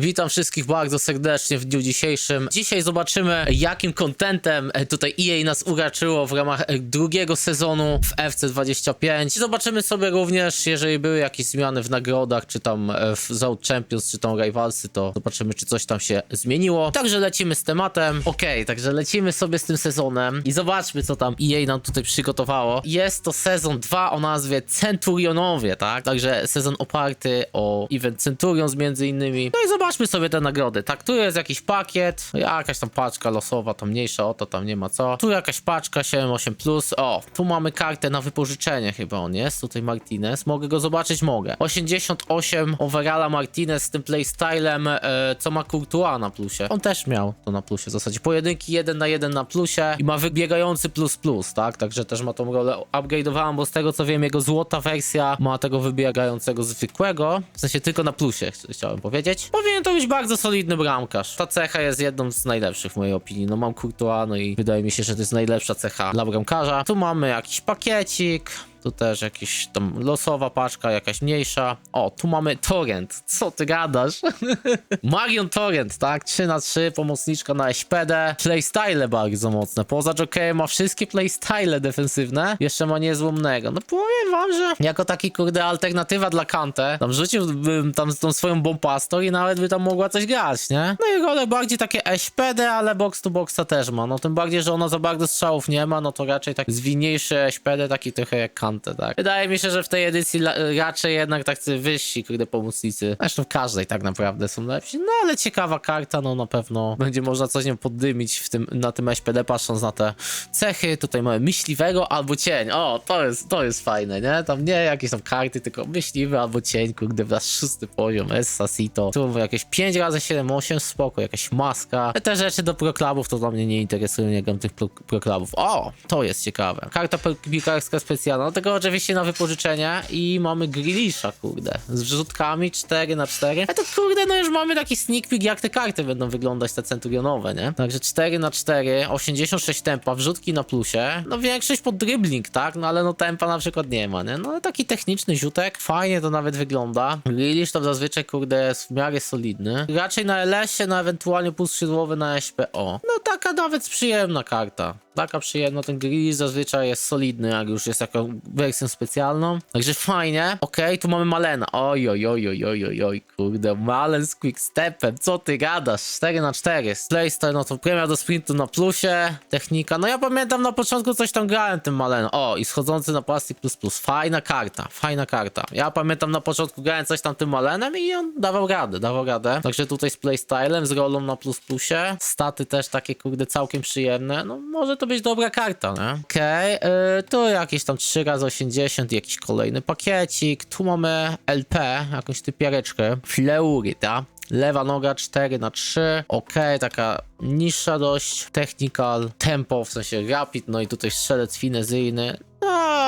Witam wszystkich bardzo serdecznie w dniu dzisiejszym. Dzisiaj zobaczymy, jakim kontentem e, tutaj EA nas uraczyło w ramach e, drugiego sezonu w FC25. I zobaczymy sobie również, jeżeli były jakieś zmiany w nagrodach, czy tam e, w Zout Champions, czy tam Rivalsy, to zobaczymy, czy coś tam się zmieniło. Także lecimy z tematem. Okej, także lecimy sobie z tym sezonem i zobaczmy, co tam EA nam tutaj przygotowało. Jest to sezon 2 o nazwie Centurionowie, tak? Także sezon oparty o event Centurions między innymi. No i zobaczmy sobie te nagrody. Tak, tu jest jakiś pakiet, jakaś tam paczka losowa, tam mniejsza o to, tam nie ma co. Tu jakaś paczka 7-8+. O, tu mamy kartę na wypożyczenie chyba on jest. Tutaj Martinez. Mogę go zobaczyć? Mogę. 88 overalla Martinez z tym playstylem, e, co ma Courtois na plusie. On też miał to na plusie w zasadzie. Pojedynki 1 na 1 na plusie i ma wybiegający plus plus, tak? Także też ma tą rolę upgrade'owałem, bo z tego co wiem, jego złota wersja ma tego wybiegającego zwykłego. W sensie tylko na plusie, ch- chciałem powiedzieć. Powinien to być bardzo solidny bramkarz. Ta cecha jest jedną z najlepszych w mojej opinii. No mam Courtois, no i wydaje mi się, że to jest najlepsza cecha dla bramkarza. Tu mamy jakiś pakiecik. Tu też jakiś tam losowa paczka, jakaś mniejsza. O, tu mamy Torrent. Co ty gadasz? Marion Torrent, tak? 3 na 3 pomocniczka na SPD. Playstyle bardzo mocne. Poza Jokerem ma wszystkie playstyle defensywne. Jeszcze ma niezłomnego. No powiem wam, że jako taki kurde alternatywa dla Kante, tam rzuciłbym tam tą swoją bombastą i nawet by tam mogła coś grać, nie? No i role bardziej takie SPD, ale box to boxa też ma. No tym bardziej, że ona za bardzo strzałów nie ma, no to raczej tak zwinniejszy SPD, taki trochę jak Kante, tak? Wydaje mi się, że w tej edycji raczej jednak tacy wyżsi, kurde, pomocnicy. Zresztą w każdej tak naprawdę są lepsi. No ale ciekawa karta, no na pewno będzie można coś nią poddymić w tym, na tym SPD, patrząc na te cechy. Tutaj mamy myśliwego albo cień. O, to jest, to jest fajne, nie? Tam nie jakieś tam karty, tylko myśliwy albo cień, kurde, w szósty poziom, Essasito. Tu jakieś 5 razy 7, 8, spoko, jakaś maska. Te rzeczy do proklubów to dla mnie nie interesują, nie gram tych pro, proklubów. O, to jest ciekawe. Karta piłkarska specjalna, no tego oczywiście na wypożyczenie i mamy Grilisza, kurde, z wrzutkami 4 na 4 A to kurde, no już mamy taki sneak peek, jak te karty będą wyglądać, te centurionowe, nie? Także 4 na 4 86 tempa, wrzutki na plusie, no większość pod dribbling, tak? No ale no tempa na przykład nie ma, nie? No taki techniczny rzutek, fajnie to nawet wygląda. Grilisz to zazwyczaj, kurde, jest w miarę solidny. Raczej na LS-ie, na ewentualnie pół skrzydłowy na SPO. No taka nawet przyjemna karta. Taka przyjemna, ten grill zazwyczaj jest solidny, jak już jest taką wersją specjalną. Także fajnie. Okej, tu mamy Malena. Oj, oj, oj, oj, oj, oj, oj, kurde. Malen z quickstepem, co ty gadasz? 4 na 4 Playstyle, no to premia do sprintu na plusie. Technika, no ja pamiętam na początku coś tam grałem tym Malenem. O, i schodzący na plastik plus plus. Fajna karta, fajna karta. Ja pamiętam na początku grałem coś tam tym Malenem i on dawał radę, dawał radę. Także tutaj z playstylem, z rolą na plus plusie. Staty też takie, kurde, całkiem przyjemne. No może to być dobra karta, nie? Okej, okay, tu jakieś tam 3 razy 80 jakiś kolejny pakiecik. Tu mamy LP, jakąś typiareczkę. Fleury, ta? Lewa noga 4 na 3 Ok, taka niższa dość. Technical, tempo, w sensie rapid, no i tutaj strzelec finezyjny.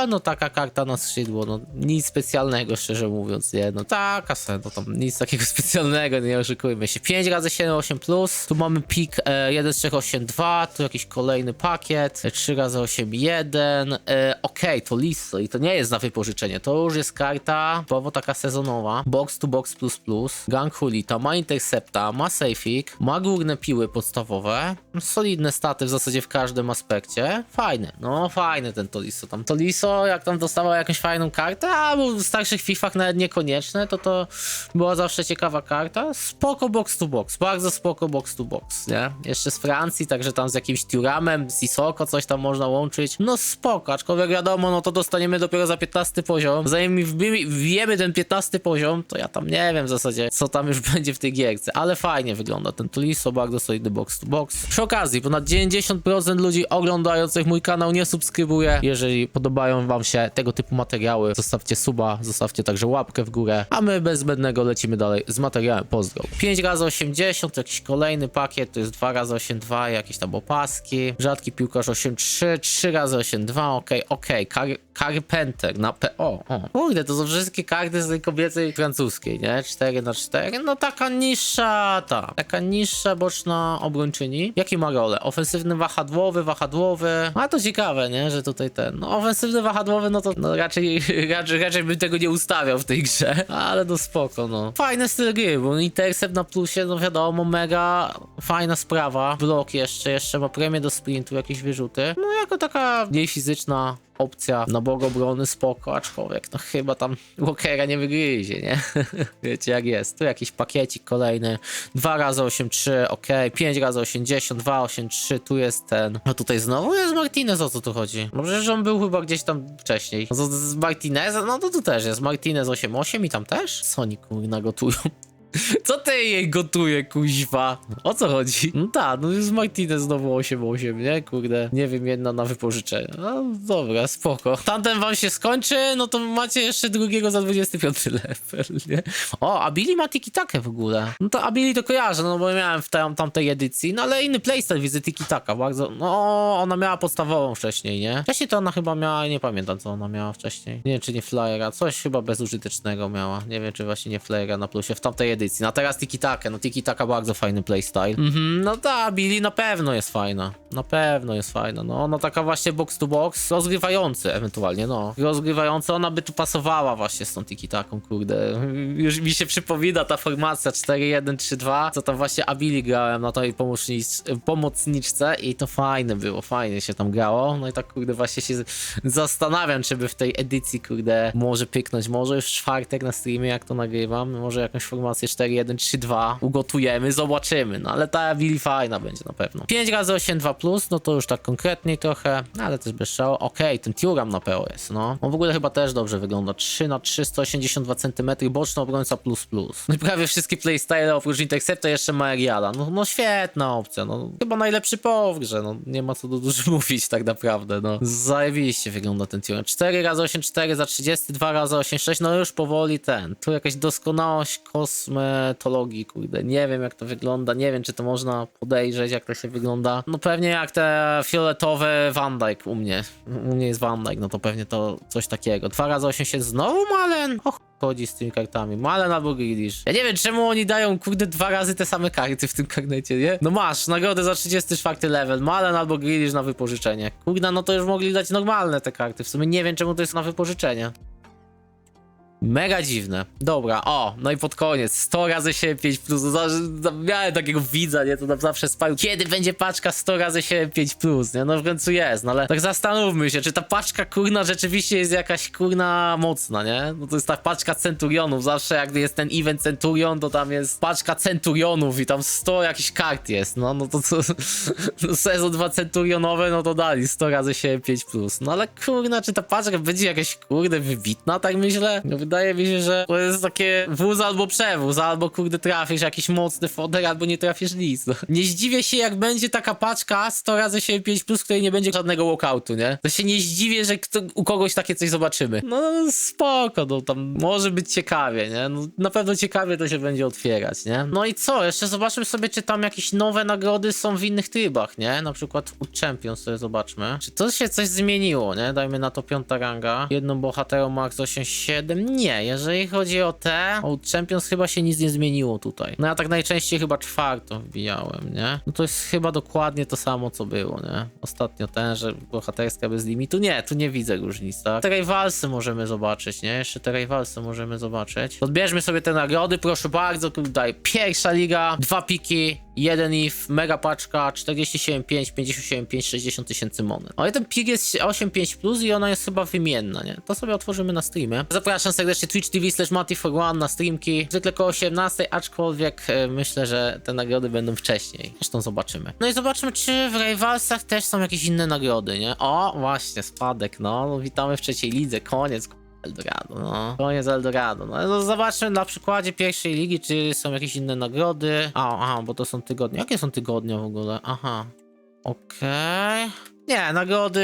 No, taka karta na skrzydło, no nic specjalnego szczerze mówiąc, nie, no taka se, no tam nic takiego specjalnego, nie oszukujmy się. 5 razy 7, 8 plus, tu mamy pik e, 1 z 3, 8, 2, tu jakiś kolejny pakiet, e, 3 razy 8, 1, e, okej, to listo i to nie jest na wypożyczenie, to już jest karta, typowo taka sezonowa, box to box plus plus, gang hulita, ma intercepta, ma safeik, ma górne piły podstawowe, solidne staty w zasadzie w każdym aspekcie, fajny, no fajny ten Tolisso tam. Tolisso, jak tam dostawał jakąś fajną kartę, a w starszych Fifach nawet niekonieczne, to to była zawsze ciekawa karta. Spoko box to box, bardzo spoko box to box, nie? Jeszcze z Francji, także tam z jakimś Turamem, z Isoko coś tam można łączyć. No spoko, aczkolwiek wiadomo, no to dostaniemy dopiero za 15 poziom. Zanim wbijemy- wbijemy ten 15 poziom, to ja tam nie wiem w zasadzie, co tam już będzie w tej gierce, ale fajnie wygląda ten Tolisso, bardzo solidny box to box. Przy okazji, ponad 90% ludzi oglądających mój kanał nie subskrybuje. Jeżeli podobają wam się tego typu materiały, zostawcie suba, zostawcie także łapkę w górę, a my bez zbędnego lecimy dalej z materiałem. Pozdro. 5 razy 80 to jakiś kolejny pakiet, to jest 2 razy 82 jakieś tam opaski. Rzadki piłkarz 83, 3 razy 82 okej, okej. Kar Carpenter na PO. O, kurde, to są wszystkie karty z tej kobiecej francuskiej, nie? 4 na 4 no taka niższa ta, taka niższa boczna obrończyni. Jaki ma rolę? Ofensywny wahadłowy, wahadłowy. A to ciekawe, nie? Że tutaj ten, no ofensywny wahadłowy, no to no raczej, raczej, raczej bym tego nie ustawiał w tej grze, ale no spoko, no. Fajny styl gry, bo Intercept na plusie, no wiadomo, mega fajna sprawa. Blok jeszcze, jeszcze ma premię do sprintu, jakieś wyrzuty. No jako taka mniej fizyczna opcja na bok obrony spoko, aczkolwiek no chyba tam Walkera nie wygryzie, nie? Wiecie jak jest. Tu jakiś pakiecik kolejny. 2 razy 8-3, ok. 5 razy 80, 2, 8, 3, tu jest ten. A tutaj znowu jest Martinez, o co tu chodzi? No przecież on był chyba gdzieś tam wcześniej. No to z Martineza, no to tu też jest. Martinez 8-8 i tam też? Oni kurna gotują? Co ty jej gotuje, kuźwa? O co chodzi? No tak, no jest Martinez znowu 8-8, nie? Kurde, nie wiem, jedna na wypożyczenie. No dobra, spoko. Tamten wam się skończy, no to macie jeszcze drugiego za 25 level, nie? O, a Billy ma tiki-takę w ogóle. No to a Billy to kojarzę, no bo miałem w tam, tamtej edycji, no ale inny playstyle widzę tiki-taka, bardzo, no ona miała podstawową wcześniej, nie? Wcześniej to ona chyba miała, nie pamiętam co ona miała wcześniej. Nie wiem, czy nie flyera, coś chyba bezużytecznego miała. Nie wiem, czy właśnie nie flyera na plusie w tamtej edycji. No a teraz tiki-taka, no tiki-taka bardzo fajny playstyle. Mhm, no ta, Billy na pewno jest fajna. Na pewno jest fajna, no. No taka właśnie box to box, rozgrywający ewentualnie, no. Rozgrywający, ona by tu pasowała właśnie z tą tiki-taką, kurde. Już mi się przypomina ta formacja 4-1-3-2, co tam właśnie Abili grałem na tej pomocnicz pomocniczce i to fajne było, fajnie się tam grało. No i tak, kurde, właśnie się zastanawiam, czy by w tej edycji, kurde, może pyknąć, może już w czwartek na streamie, jak to nagrywam, może jakąś formację 4-1-3-2 ugotujemy, zobaczymy, no ale ta Abili fajna będzie na pewno. 5 razy 8-2 plus, no to już tak konkretniej trochę, no, ale też bez szału. Okej, ten Turam na PO jest, no. On w ogóle chyba też dobrze wygląda. 3 na 382 cm, boczny obrońca plus plus. No i prawie wszystkie playstyle oprócz Intercepta jeszcze ma Ariala. No, no świetna opcja, no. Chyba najlepszy PO grze, no. Nie ma co tu dużo mówić tak naprawdę, no. Zajebiście wygląda ten Turam. 4 razy 8 4 za 30, 2 razy 8 6, no już powoli ten. Tu jakaś doskonałość kosmetologii, kurde. Nie wiem jak to wygląda, nie wiem czy to można podejrzeć, jak to się wygląda. No pewnie jak te fioletowe Van Dyke u mnie. U mnie jest Van Dyke, no to pewnie to coś takiego. 2 razy 8 się znowu Malen? Och, chodzi z tymi kartami. Malen albo Grealish. Ja nie wiem czemu oni dają kurde dwa razy te same karty w tym karnecie, nie? No masz, nagrodę za 34 level. Malen albo Grealish na wypożyczenie. Kurde, no to już mogli dać normalne te karty. W sumie nie wiem czemu to jest na wypożyczenie. Mega dziwne. Dobra, o, no i pod koniec. 100 razy 7,5 plus. No, Miałem takiego widza, nie? To tam zawsze spalił. Kiedy będzie paczka 100 razy 7,5 plus, nie? No w końcu jest, no ale tak zastanówmy się, czy ta paczka kurna rzeczywiście jest jakaś kurna mocna, nie? No to jest ta paczka centurionów. Zawsze jak jest ten event centurion, to tam jest paczka centurionów i tam 100 jakichś kart jest. No, no to, to no, sezon 2 centurionowe, no to dali 100 razy 7,5 plus. No ale kurna, czy ta paczka będzie jakaś kurde wybitna, tak myślę? No wydaje mi się, że to jest takie wóz albo przewóz, albo kurde trafisz jakiś mocny foder, albo nie trafisz nic. No. Nie zdziwię się, jak będzie taka paczka 100 razy 7,5 plus, której nie będzie żadnego walkoutu, nie? To się nie zdziwię, że kto, u kogoś takie coś zobaczymy. No spoko, no tam może być ciekawie, nie? No, na pewno ciekawie to się będzie otwierać, nie? No i co? Jeszcze zobaczmy sobie, czy tam jakieś nowe nagrody są w innych trybach, nie? Na przykład u Champions sobie zobaczmy. Czy to się coś zmieniło, nie? Dajmy na to piąta ranga. Jedną bohaterą max 8-7. Nie, jeżeli chodzi o te, o Champions chyba się nic nie zmieniło tutaj. No ja tak najczęściej chyba czwartą wbijałem, nie? No to jest chyba dokładnie to samo, co było, nie? Ostatnio ten, że bohaterska bez limitu. Nie, tu nie widzę różnic, tak? Te możemy zobaczyć, nie? Jeszcze te możemy zobaczyć. Odbierzmy sobie te nagrody, proszę bardzo. Tutaj pierwsza liga, dwa piki, jeden if, mega paczka, 47,5, 57,5, 60 tysięcy monet. Ale ten pik jest 8,5 plus i ona jest chyba wymienna, nie? To sobie otworzymy na streamie. Zapraszam serdecznie Twitch TV slash Mati4One na streamki. Zwykle koło 18, aczkolwiek e, myślę, że te nagrody będą wcześniej. Zresztą zobaczymy. No i zobaczmy, czy w Rivalsach też są jakieś inne nagrody, nie? O, właśnie, spadek, no. no witamy w trzeciej lidze, koniec. Eldorado, no. Koniec Eldorado. No, no zobaczmy na przykładzie pierwszej ligi, czy są jakieś inne nagrody. A, aha, bo to są tygodnie. Jakie są tygodnie w ogóle? Aha. Okej. Nie, nagrody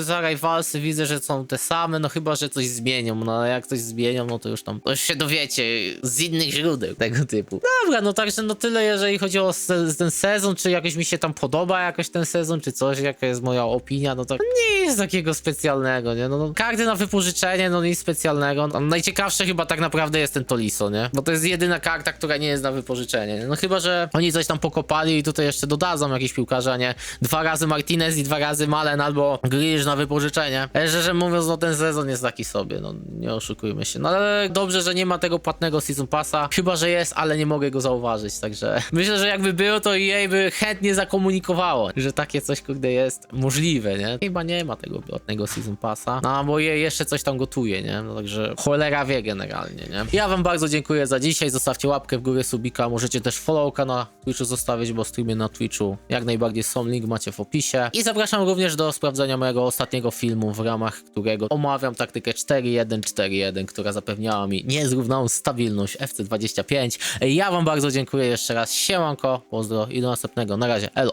za Rivalsy widzę, że są te same, no chyba, że coś zmienią. No jak coś zmienią, no to już tam to się dowiecie z innych źródeł tego typu. Dobra, no także no tyle, jeżeli chodzi o se ten sezon, czy jakoś mi się tam podoba jakoś ten sezon, czy coś, jaka jest moja opinia, no to nie jest takiego specjalnego, nie? No, no karty na wypożyczenie, no nic specjalnego. No, najciekawsze chyba tak naprawdę jest ten Toliso, nie? Bo to jest jedyna karta, która nie jest na wypożyczenie. nie? No chyba, że oni coś tam pokopali i tutaj jeszcze dodadzą jakiś piłkarze, a nie dwa razy Martinez i dwa razy razy Malen albo Grealish na wypożyczenie. E, Szczerze mówiąc, no ten sezon jest taki sobie, no nie oszukujmy się. No ale dobrze, że nie ma tego płatnego Season Passa. Chyba, że jest, ale nie mogę go zauważyć, także myślę, że jakby było, to EA by chętnie zakomunikowało, że takie coś, kurde, jest możliwe, nie? Chyba nie ma tego płatnego Season Passa, no bo EA jeszcze coś tam gotuje, nie? No także cholera wie generalnie, nie? Ja wam bardzo dziękuję za dzisiaj, zostawcie łapkę w górę, subika, możecie też followka na Twitchu zostawić, bo streamy na Twitchu jak najbardziej są, link macie w opisie. I również do sprawdzenia mojego ostatniego filmu, w ramach którego omawiam taktykę 4-1-4-1, która zapewniała mi niezrównaną stabilność FC25. Ja wam bardzo dziękuję jeszcze raz, siemanko, pozdro i do następnego, na razie, elo.